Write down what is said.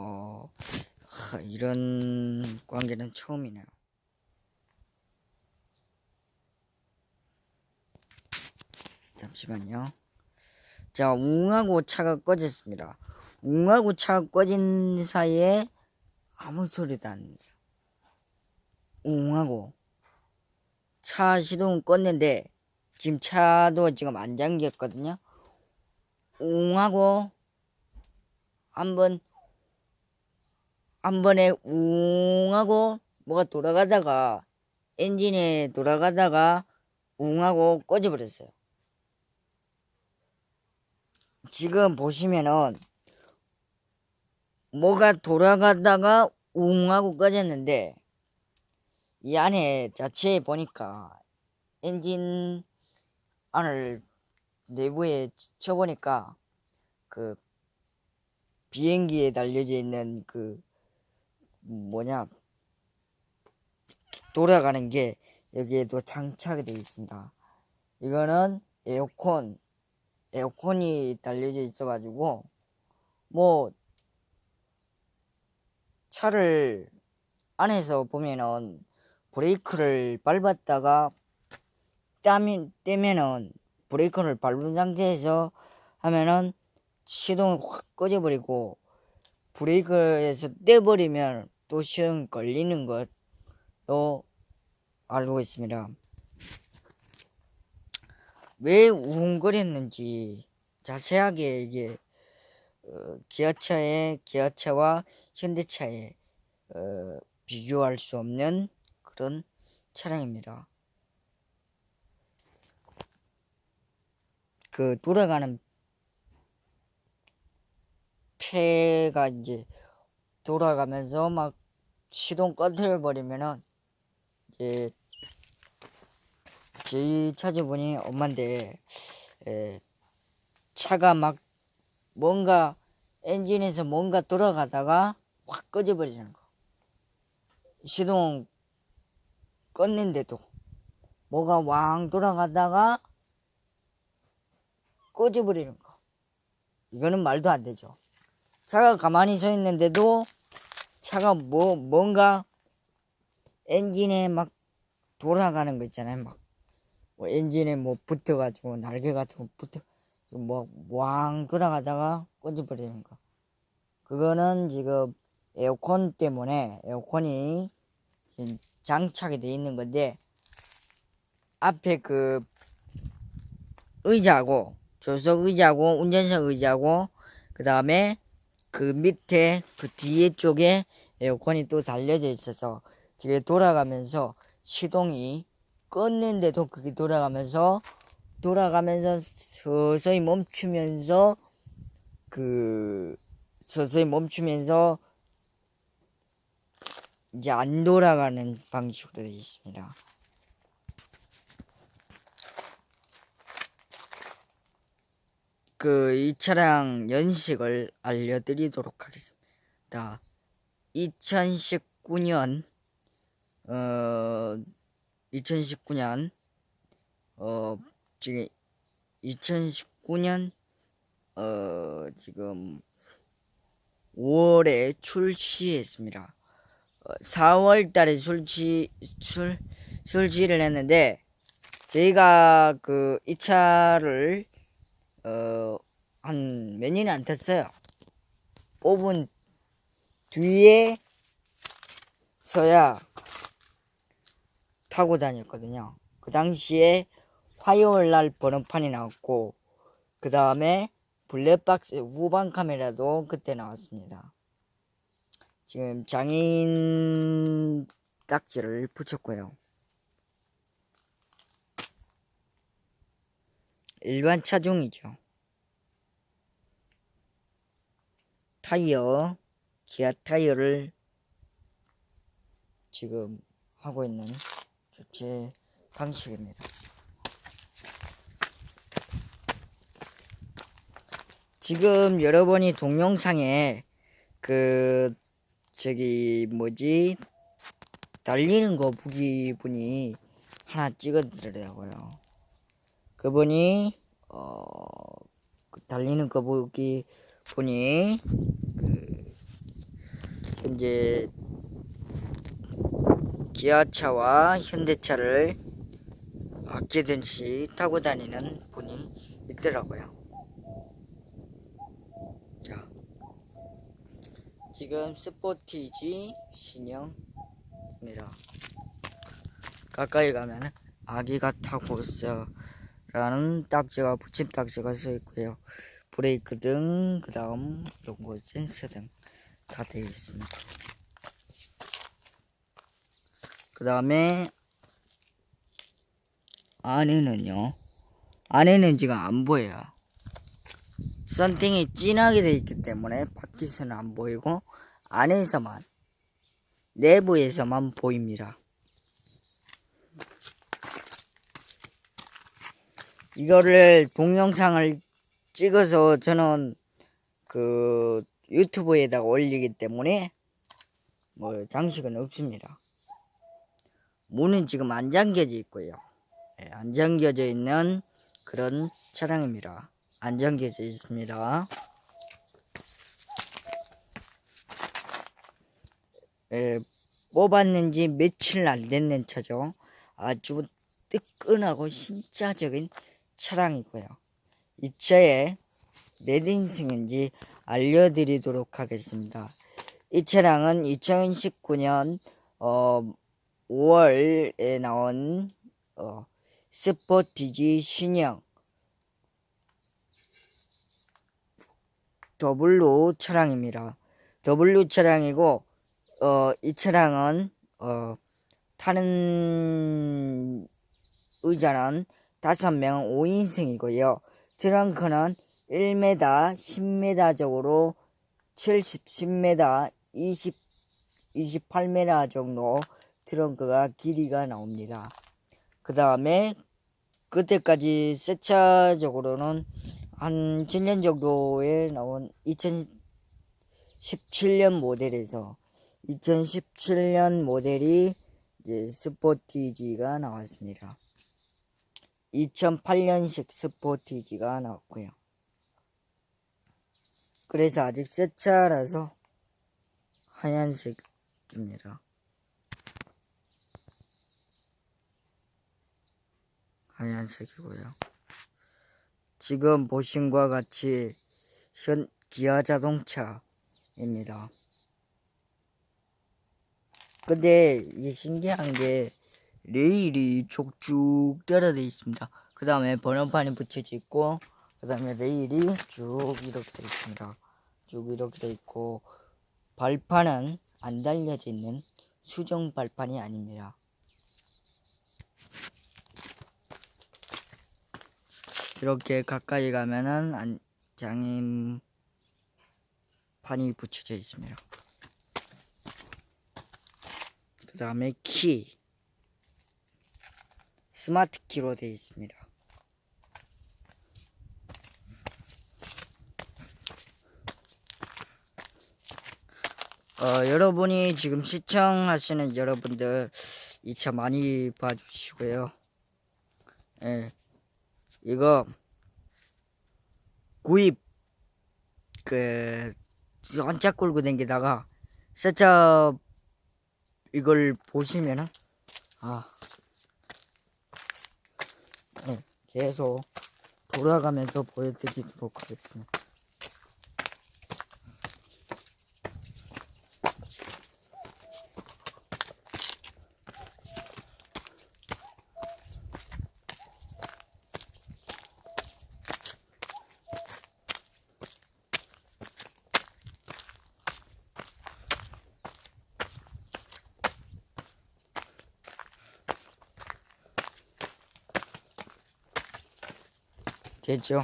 어, 하, 이런 관계는 처음이네요. 잠시만요. 자, 웅하고 차가 꺼졌습니다. 웅하고 차가 꺼진 사이에 아무 소리도 안 나요. 웅하고 차 시동 껐는데 지금 차도 지금 안 잠겼거든요. 웅하고 한번 한 번에 웅 하고 뭐가 돌아가다가 엔진에 돌아가다가 웅 하고 꺼져버렸어요. 지금 보시면은 뭐가 돌아가다가 웅 하고 꺼졌는데 이 안에 자체에 보니까 엔진 안을 내부에 쳐보니까 그 비행기에 달려져 있는 그 뭐냐 돌아가는 게 여기에도 장착이 되어 있습니다. 이거는 에어컨 에어컨이 달려져 있어 가지고 뭐 차를 안에서 보면은 브레이크를 밟았다가 땀이 떼면은 브레이크를 밟은 상태에서 하면은 시동이 확 꺼져버리고 브레이크에서 떼버리면 또 시동 걸리는 것도 알고 있습니다. 왜 우웅거렸는지 자세하게 이게 어, 기아차의 기아차와 현대차의 어, 비교할 수 없는 그런 차량입니다. 그 돌아가는 폐가 이제 돌아가면서 막 시동 꺼트려 버리면은 이제 저희 찾아보니 엄마인데 에, 차가 막 뭔가 엔진에서 뭔가 돌아가다가 확 꺼져 버리는 거. 시동 껐는데도 뭐가 왕 돌아가다가 꺼져 버리는 거. 이거는 말도 안 되죠. 차가 가만히 서 있는데도 차가 뭐 뭔가 엔진에 막 돌아가는 거 있잖아요. 막 뭐 엔진에 뭐 붙어가지고 날개 같은 거 붙어 뭐왕 돌아가다가 꺼져버리는 거. 그거는 지금 에어컨 때문에 에어컨이 지금 장착이 돼 있는 건데 앞에 그 의자고 조석 의자고 운전석 의자고 그 다음에 그 밑에 그 뒤에 쪽에 에어컨이 또 달려져 있어서 그게 돌아가면서 시동이 껐는데도 그게 돌아가면서 돌아가면서 서서히 멈추면서 그 서서히 멈추면서 이제 안 돌아가는 방식으로 되어 있습니다. 그 이 차량 연식을 알려드리도록 하겠습니다. 2019년 어 2019년 어 지금 2019년 어 지금 5월에 출시했습니다. 어, 4월 달에 출시 출 출시를 했는데 저희가 그 이 차를 어 한 몇 년이 안 됐어요. 뽑은 뒤에 서야 타고 다녔거든요. 그 당시에 화요일 날 번호판이 나왔고 그 다음에 블랙박스 후방 카메라도 그때 나왔습니다. 지금 장인 딱지를 붙였고요. 일반 차종이죠. 타이어, 기아 타이어를 지금 하고 있는 조치 방식입니다. 지금 여러분이 동영상에 그 저기 뭐지 달리는 거 보기 분이 하나 찍어드리더라고요. 그분이 어그 달리는 거 보기 분이 그 이제 기아차와 현대차를 아끼듯이 타고 다니는 분이 있더라고요. 자, 지금 스포티지 신형입니다. 가까이 가면 아기가 타고 있어라는 딱지가 붙임 딱지가 써 있고요. 브레이크 등 그 다음 연고 센서 등다 되어 있습니다. 그 다음에 안에는요. 안에는 지금 안 보여요. 썬팅이 진하게 되어 있기 때문에 밖에서는 안 보이고 안에서만 내부에서만 보입니다. 이거를 동영상을 찍어서 저는 그 유튜브에다가 올리기 때문에 뭐 장식은 없습니다. 문은 지금 안 잠겨져 있고요. 예, 안 잠겨져 있는 그런 차량입니다. 안 잠겨져 있습니다. 예, 뽑았는지 며칠 안 됐는 차죠. 아주 뜨끈하고 신차적인 차량이고요. 이 차의 몇 인승인지 알려드리도록 하겠습니다. 이 차량은 2019년 어, 5월에 나온 어, 스포티지 신형 W 차량입니다. W 차량이고 어, 이 차량은 어, 타는 의자는 5명 5인승이고요. 트렁크는 1m, 10m적으로 70, 10m, 20, 28m 정도 트렁크가 길이가 나옵니다. 그 다음에 그때까지 세차적으로는 한 7년 정도에 나온 2017년 모델에서 2017년 모델이 이제 스포티지가 나왔습니다. 2008년식 스포티지가 나왔고요. 그래서 아직 새 차라서 하얀색입니다. 하얀색이고요. 지금 보신 것 같이 현 기아 자동차입니다. 근데 이게 신기한 게 레일이 쭉 떨어져 있습니다. 그 다음에 번호판이 붙여져 있고 그 다음에 레일이 쭉 이렇게 되어 있습니다. 쭉 이렇게 되어 있고 발판은 안 달려져 있는 수정 발판이 아닙니다. 이렇게 가까이 가면은 안, 장애판이 붙여져 있습니다. 그 다음에 키 스마트 키로 되어 있습니다. 어, 여러분이 지금 시청하시는 여러분들 이 차 많이 봐주시고요. 예, 이거 구입 그 한차 끌고 댕기다가 세차 이걸 보시면은 아 네, 계속 돌아가면서 보여드리도록 하겠습니다. 됐죠?